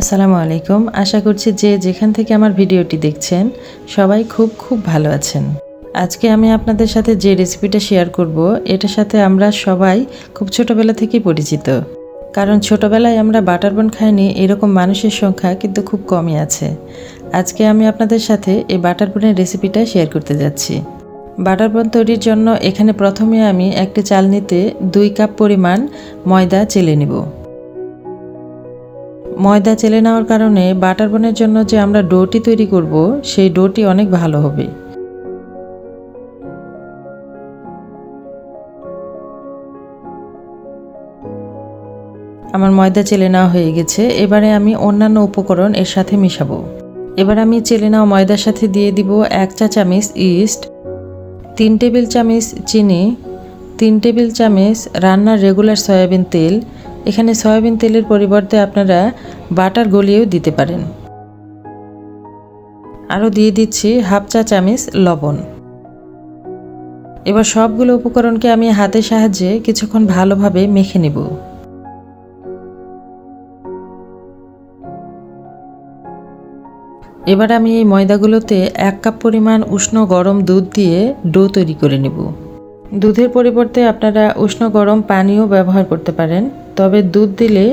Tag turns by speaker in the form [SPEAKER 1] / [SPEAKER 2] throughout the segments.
[SPEAKER 1] আসসালামু আলাইকুম। আশা করছি যে যেখান থেকে আমার ভিডিওটি দেখছেন, সবাই খুব খুব ভালো আছেন। আজকে আমি আপনাদের সাথে যে রেসিপিটা শেয়ার করব, এটার সাথে আমরা সবাই খুব ছোটবেলা থেকেই পরিচিত। কারণ ছোটবেলায় আমরা বাটার বন খাইনি, এরকম মানুষের সংখ্যা কিন্তু খুব কমই আছে। আজকে আমি আপনাদের সাথে এই বাটার বনের রেসিপিটা শেয়ার করতে যাচ্ছি। বাটার বন তৈরির জন্য এখানে প্রথমে আমি একটি চালনিতে দুই কাপ পরিমাণ ময়দা চেলে নেব। ময়দা চেলে নেওয়ার কারণে বাটার বনের জন্য যে আমরা ডোটি তৈরি করব, সেই ডোটি অনেক ভালো হবে। আমার ময়দা চেলে নেওয়া হয়ে গেছে, এবারে আমি অন্যান্য উপকরণ এর সাথে মিশাবো। এবার আমি চেলে নেওয়া ময়দার সাথে দিয়ে দিব এক চা চামচ ইস্ট, তিন টেবিল চামচ চিনি, তিন টেবিল চামচ রান্নার রেগুলার সয়াবিন তেল এখানে সয়াবিন তেলের পরিবর্তে আপনারা বাটার গলিয়েও দিতে পারেন। আরও দিয়ে দিচ্ছি হাফ চা চামচ লবণ। এবার সবগুলো উপকরণকে আমি হাতের সাহায্যে কিছুক্ষণ ভালোভাবে মেখে নেব। এবার আমি এই ময়দাগুলোতে এক কাপ পরিমাণ উষ্ণ গরম দুধ দিয়ে ডো তৈরি করে নেব। দুধের পরিবর্তে আপনারা উষ্ণ গরম পানিও ব্যবহার করতে পারেন। তবে দুধ দিলে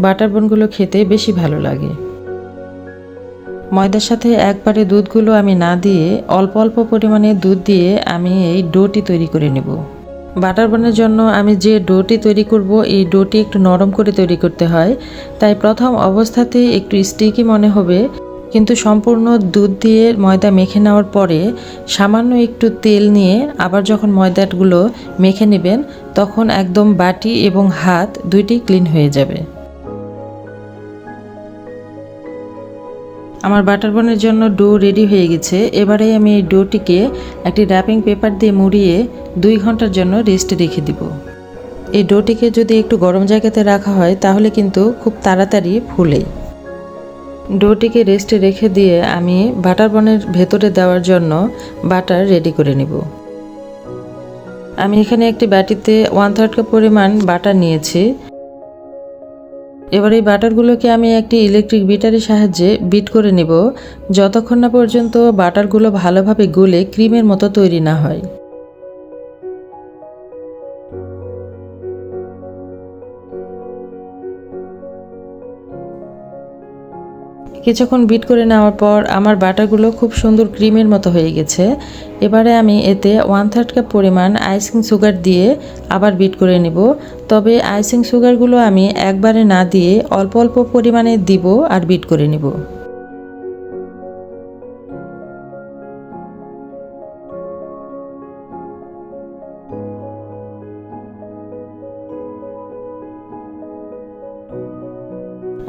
[SPEAKER 1] বাটার বনগুলো খেতে বেশি ভালো লাগে। ময়দার সাথে একবারে দুধগুলো আমি না দিয়ে অল্প অল্প পরিমাণে দুধ দিয়ে আমি এই ডোটি তৈরি করে নেব। বাটার বনের জন্য আমি যে ডোটি তৈরি করব, এই ডোটি একটু নরম করে তৈরি করতে হয়। তাই প্রথম অবস্থাতে একটু স্টিকি মনে হবে। কিন্তু সম্পূর্ণ দুধ দিয়ে ময়দা মেখে নেওয়ার পরে সামান্য একটু তেল নিয়ে আবার যখন ময়দাগুলো মেখে নেবেন, তখন একদম বাটি এবং হাত দুইটি ক্লিন হয়ে যাবে। আমার বাটার বনের জন্য ডো রেডি হয়ে গেছে। এবারে আমি এই ডোটিকে একটি র্যাপিং পেপার দিয়ে মুড়িয়ে দুই ঘণ্টার জন্য রেস্টে রেখে দিব। এই ডোটিকে যদি একটু গরম জায়গাতে রাখা হয়, তাহলে কিন্তু খুব তাড়াতাড়ি ফুলে। ডোটিকে রেস্টে রেখে দিয়ে আমি বাটার বনের ভেতরে দেওয়ার জন্য বাটার রেডি করে নিব। আমি এখানে একটি বাটিতে ওয়ান থার্ড কাপ পরিমাণ বাটার নিয়েছি। এবার এই বাটারগুলোকে আমি একটি ইলেকট্রিক বিটারের সাহায্যে বিট করে নেব, যতক্ষণ না পর্যন্ত বাটারগুলো ভালোভাবে গুলে ক্রিমের মতো তৈরি না হয়। কিছুক্ষণ বিট করে নেওয়ার পর আমার বাটারগুলো খুব সুন্দর ক্রিমের মতো হয়ে গেছে। এবারে আমি এতে ওয়ান থার্ড কাপ পরিমাণ আইসিং সুগার দিয়ে আবার বিট করে নেব। তবে আইসিং সুগারগুলো আমি একবারে না দিয়ে অল্প অল্প পরিমাণে দিব আর বিট করে নিব।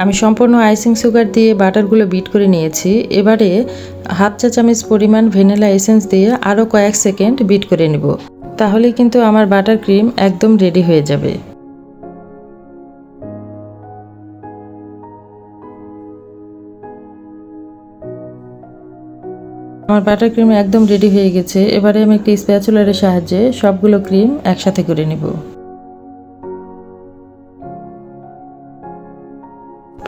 [SPEAKER 1] আমি সম্পূর্ণ আইসিং সুগার দিয়ে বাটারগুলো বিট করে নিয়েছি। এবারে হাফ চা চামচ পরিমাণ ভ্যানিলা এসেন্স দিয়ে আরও কয়েক সেকেন্ড বিট করে নেব। তাহলে কিন্তু আমার বাটার ক্রিম একদম রেডি হয়ে যাবে। আমার বাটার ক্রিম একদম রেডি হয়ে গেছে। এবারে আমি একটি স্প্যাচুলারের সাহায্যে সবগুলো ক্রিম একসাথে করে নেব।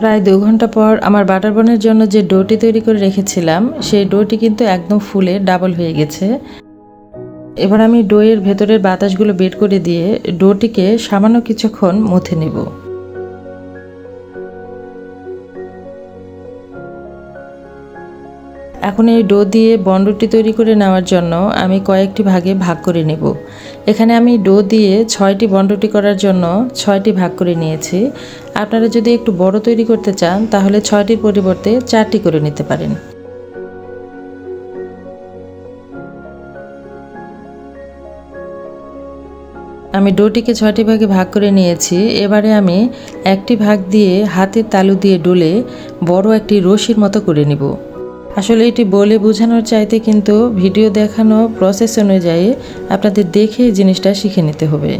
[SPEAKER 1] প্রায় দু ঘণ্টা পর আমার বাটার বনের জন্য যে ডোটি তৈরি করে রেখেছিলাম, সেই ডোটি কিন্তু একদম ফুলে ডাবল হয়ে গেছে। এবার আমি ডোয়ের ভেতরের বাতাসগুলো বের করে দিয়ে ডোটিকে সামান্য কিছুক্ষণ মুথে নেব। এখন এই ডো দিয়ে বন্ডটি তৈরি করে নেওয়ার জন্য আমি কয়েকটি ভাগে ভাগ করে নেব। এখানে আমি ডো দিয়ে ছয়টি বন্ডটি করার জন্য ছয়টি ভাগ করে নিয়েছি। আপনারা যদি একটু বড় তৈরি করতে চান, তাহলে ছয়টির পরিবর্তে চারটি করে নিতে পারেন। আমি ডোটিকে ছয়টি ভাগে ভাগ করে নিয়েছি। এবারে আমি একটি ভাগ দিয়ে হাতের তালু দিয়ে ডলে বড় একটি রশির মতো করে নিব। আসলে এটি বলে বোঝানোর চাইতে কিন্তু ভিডিও দেখানো প্রসেস অনুযায়ী আপনাদের দেখে জিনিসটা শিখে নিতে হবে।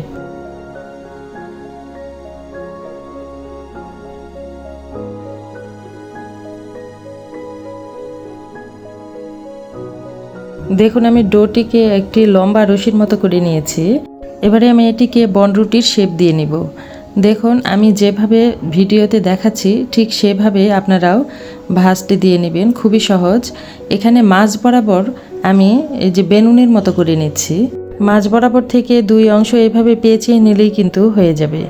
[SPEAKER 1] দেখুন, আমি ডোটিকে একটি লম্বা রশির মতো করে নিয়েছি। এবারে আমি এটিকে বনরুটির শেপ দিয়ে নিব। দেখুন, আমি যেভাবে ভিডিওতে দেখাচ্ছি, ঠিক সেভাবে আপনারাও ভাজটি দিয়ে নেবেন, খুবই সহজ। এখানে মাছ বরাবর আমি এই যে বেনুনের মতো করে নিচ্ছি। মাছ বরাবর থেকে দুই অংশ এভাবে পেঁচিয়ে নিলেই কিন্তু হয়ে যাবে।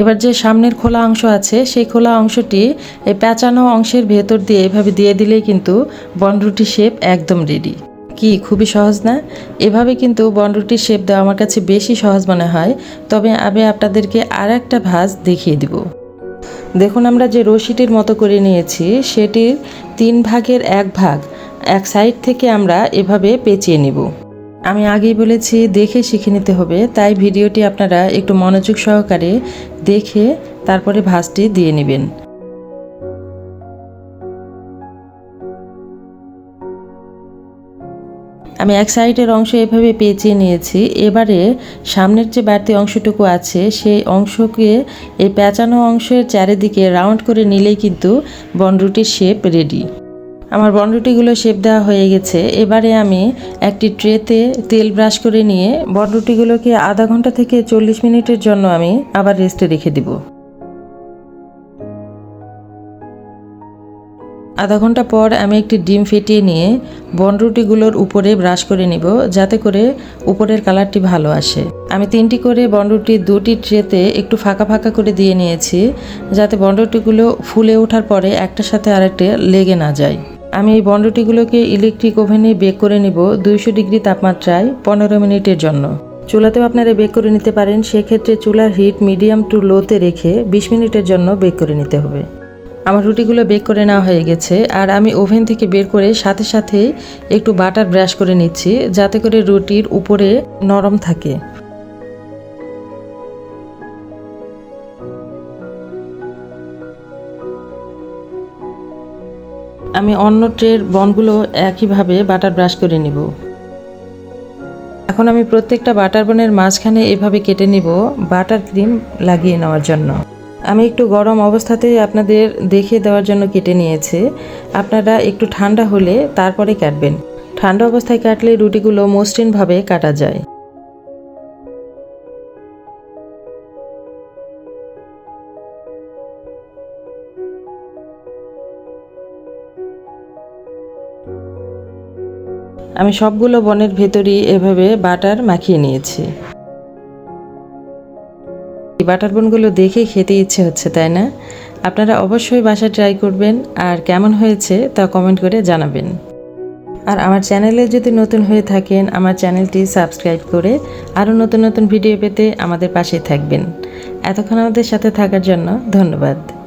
[SPEAKER 1] এবার যে সামনের খোলা অংশ আছে, সেই খোলা অংশটি এই পেঁচানো অংশের ভেতর দিয়ে এভাবে দিয়ে দিলেই কিন্তু বনরুটি শেপ একদম রেডি কি, খুবই সহজ না? এভাবে কিন্তু বনরুটির শেপ দেওয়া আমার কাছে বেশি সহজ মনে হয়। তবে আমি আপনাদেরকে আর একটা ভাজ দেখিয়ে দিব। দেখুন আমরা যে রশিটির মতো করে নিয়েছি, সেটির তিন ভাগের এক ভাগ। এক সাইড থেকে আমরা এভাবে পেঁচিয়ে নিব। আমি আগেই বলেছি, দেখে শিখে নিতে হবে। তাই ভিডিওটি আপনারা একটু মনোযোগ সহকারে দেখে তারপরে ভাঁজটি দিয়ে নেবেন। আমি এক সাইডের অংশ এভাবে পেঁচিয়ে নিয়েছি। এবারে সামনের যে বাড়তি অংশটুকু আছে, সেই অংশকে এই পেঁচানো অংশের চারিদিকে রাউন্ড করে নিলেই কিন্তু বনরুটির শেপ রেডি। আমার বনরুটিগুলো শেপ দেওয়া হয়ে গেছে। এবারে আমি একটি ট্রেতে তেল ব্রাশ করে নিয়ে বনরুটিগুলোকে আধা ঘণ্টা থেকে চল্লিশ মিনিটের জন্য আমি আবার রেস্টে রেখে দিব। আধা ঘণ্টা পর আমি একটি ডিম ফেটিয়ে নিয়ে বনরুটিগুলোর উপরে ব্রাশ করে নিব, যাতে করে উপরের কালারটি ভালো আসে। আমি তিনটি করে বনরুটি দুটি ট্রেতে একটু ফাঁকা ফাঁকা করে দিয়ে নিয়েছি, যাতে বনরুটিগুলো ফুলে ওঠার পরে একটার সাথে আরেকটা লেগে না যায়। আমি এই বনরুটিগুলোকে ইলেকট্রিক ওভেনে বেক করে নিব দুইশো ডিগ্রি তাপমাত্রায় পনেরো মিনিটের জন্য। চুলাতেও আপনারা বেক করে নিতে পারেন, সেক্ষেত্রে চুলার হিট মিডিয়াম টু লোতে রেখে বিশ মিনিটের জন্য বেক করে নিতে হবে। আমার রুটিগুলো বেক করে নেওয়া হয়ে গেছে, আর আমি ওভেন থেকে বের করে সাথে সাথে একটু বাটার ব্রাশ করে নিচ্ছি, যাতে করে রুটির উপরে নরম থাকে। আমি অন্য ট্রের বনগুলো একইভাবে বাটার ব্রাশ করে নিব। এখন আমি প্রত্যেকটা বাটার বনের মাঝখানে এভাবে কেটে নিব, বাটার ক্রিম লাগিয়ে নেওয়ার জন্য। আমি একটু গরম অবস্থাতেই আপনাদের দেখিয়ে দেওয়ার জন্য কেটে নিয়েছে। আপনারা একটু ঠান্ডা হলে তারপরে কাটবেন। ঠান্ডা অবস্থায় কাটলে রুটিগুলো মসৃণভাবে কাটা যায়। আমি সবগুলো বনের ভেতরই এভাবে বাটার মাখিয়ে নিয়েছি। বাটার বনগুলো দেখে খেতে ইচ্ছে হচ্ছে, তাই না? আপনারা অবশ্যই বাসা ট্রাই করবেন, আর কেমন হয়েছে তা কমেন্ট করে জানাবেন। আর আমার চ্যানেলে যদি নতুন হয়ে থাকেন, আমার চ্যানেলটি সাবস্ক্রাইব করে আরও নতুন নতুন ভিডিও পেতে আমাদের পাশে থাকবেন। এতক্ষণ আমাদের সাথে থাকার জন্য ধন্যবাদ।